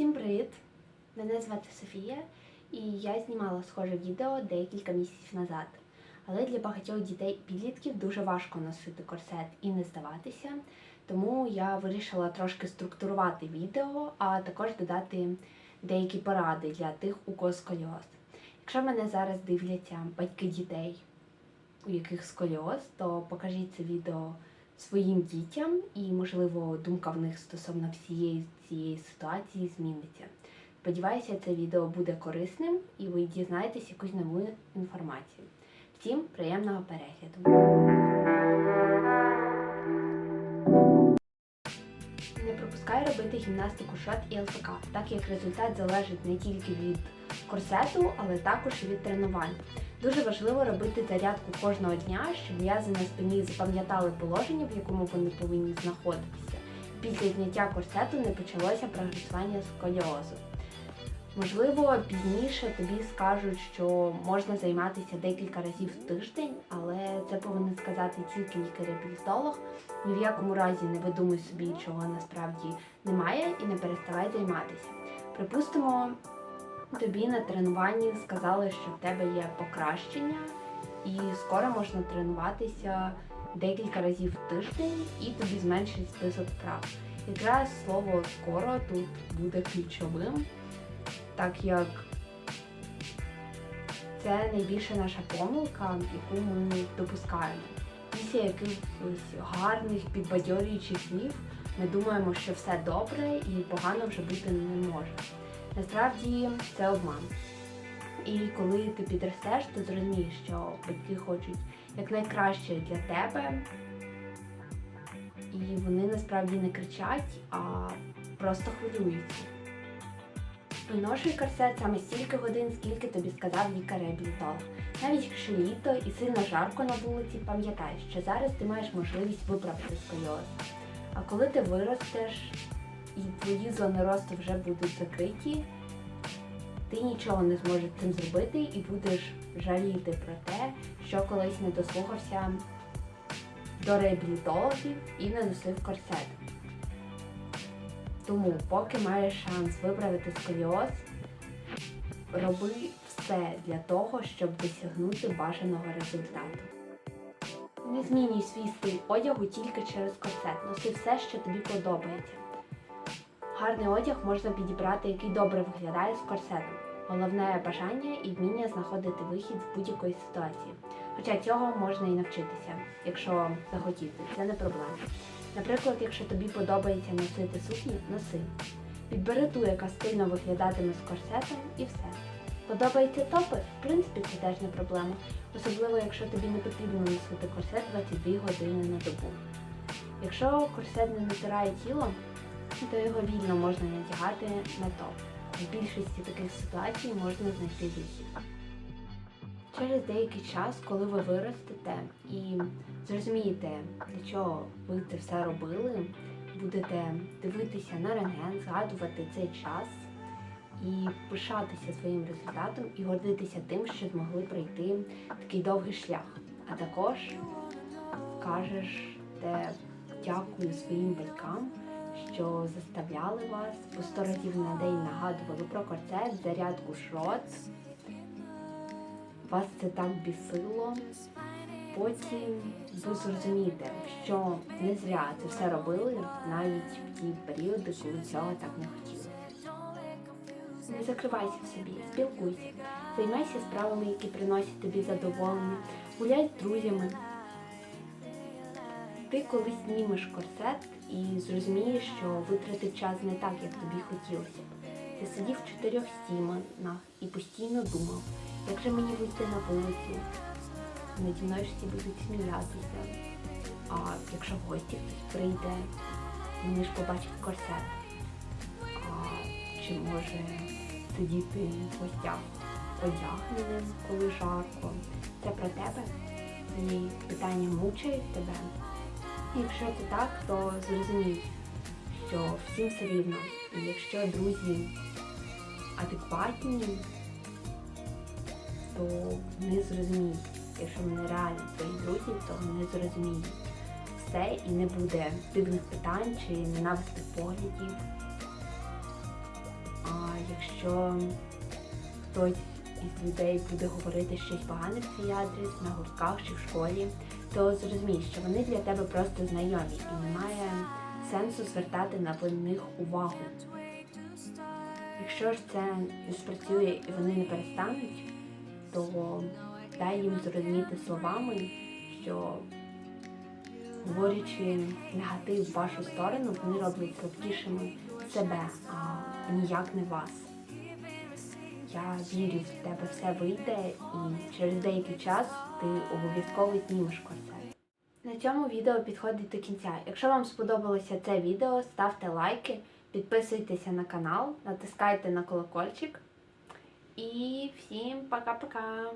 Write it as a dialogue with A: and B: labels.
A: Всім привіт! Мене звати Софія, і я знімала схоже відео декілька місяців назад. Але для багатьох дітей підлітків дуже важко носити корсет і не здаватися. Тому я вирішила трошки структурувати відео, а також додати деякі поради для тих, у кого сколіоз. Якщо мене зараз дивляться батьки дітей, у яких сколіоз, то покажіть це відео своїм дітям, і, можливо, думка в них стосовно всієї цієї ситуації зміниться. Сподіваюся, це відео буде корисним і ви дізнаєтесь якусь нову інформацію. Всім приємного перегляду! Робити гімнастику шот і ЛФК, так як результат залежить не тільки від корсету, але також від тренувань. Дуже важливо робити зарядку кожного дня, щоб м'язи на спині запам'ятали положення, в якому вони повинні знаходитися. Після зняття корсету не почалося прогресування сколіозу. Можливо, пізніше тобі скажуть, що можна займатися декілька разів в тиждень, але це повинен сказати тільки лікар-реабілітолог. Ні в якому разі не видумуй собі, чого насправді немає, і не переставай займатися. Припустимо, тобі на тренуванні сказали, що в тебе є покращення, і скоро можна тренуватися декілька разів в тиждень, і тобі зменшить список вправ. Якраз слово скоро тут буде ключовим, так як це найбільша наша помилка, яку ми допускаємо. Після якихось гарних підбадьорюючих слів ми думаємо, що все добре і погано вже бути не може. Насправді це обман. І коли ти підростеш, то зрозумієш, що батьки хочуть якнайкраще для тебе, і вони насправді не кричать, а просто хвилюються. Виношуй корсет саме стільки годин, скільки тобі сказав лікар-реабілітолог. Навіть якщо літо і сильно жарко на вулиці, пам'ятай, що зараз ти маєш можливість виправити сколіоз. А коли ти виростеш і твої зони росту вже будуть закриті, ти нічого не зможеш цим зробити і будеш жаліти про те, що колись не дослухався до реабілітологів і не носив корсет. Тому, поки маєш шанс виправити сколіоз, роби все для того, щоб досягнути бажаного результату. Не змінюй свій стиль одягу тільки через корсет. Носи все, що тобі подобається. Гарний одяг можна підібрати, який добре виглядає з корсетом. Головне бажання і вміння знаходити вихід з будь-якої ситуації. Хоча цього можна і навчитися, якщо захотіти, це не проблема. Наприклад, якщо тобі подобається носити сукні, носи. Підбери ту, яка стильно виглядатиме з корсетом, і все. Подобаються топи? В принципі, це теж не проблема. Особливо, якщо тобі не потрібно носити корсет 22 години на добу. Якщо корсет не натирає тіло, то його вільно можна надягати на топ. В більшості таких ситуацій можна знайти вихід. Через деякий час, коли ви виростете і зрозумієте, для чого ви це все робили, будете дивитися на рентген, згадувати цей час і пишатися своїм результатом і гордитися тим, що змогли пройти такий довгий шлях. А також скажеш те дякую своїм батькам, що заставляли вас по 100 разів на день нагадували про корсет, зарядку шрот. Вас це так бісило. Потім ви зрозумієте, що не зря це все робили навіть в ті періоди, коли цього так не хотіли. Не закривайся в собі, спілкуйся, займайся справами, які приносять тобі задоволення, гуляй з друзями. Ти колись знімеш корсет і зрозумієш, що витратив час не так, як тобі хотілося. Ти сидів в чотирьох стінах і постійно думав, як же мені вийти на вулицю, наді мною всі будуть сміятися. А якщо в гості хтось прийде, вони ж побачать корсет. А чи може сидіти в гостях одягненим, коли жарко? Це про тебе? І питання мучають тебе. Якщо це так, то зрозумій, що всім все рівно. І якщо друзі адекватні, то вони зрозуміють. Якщо вони реально твої друзі, то вони зрозуміють все і не буде дивних питань чи ненавистих поглядів. А якщо хтось із людей буде говорити щось погане в твій адрес на гуртках чи в школі, то зрозумій, що вони для тебе просто знайомі і немає сенсу звертати на них увагу. Якщо ж це не спрацює і вони не перестануть, то дай їм зрозуміти словами, що говорячи негатив в вашу сторону, вони роблять слабкішими себе, а ніяк не вас. Я вірю, в тебе все вийде і через деякий час ти обов'язково знімеш корсет. На цьому відео підходить до кінця. Якщо вам сподобалося це відео, ставте лайки, підписуйтеся на канал, натискайте на колокольчик. І всім пока-пока!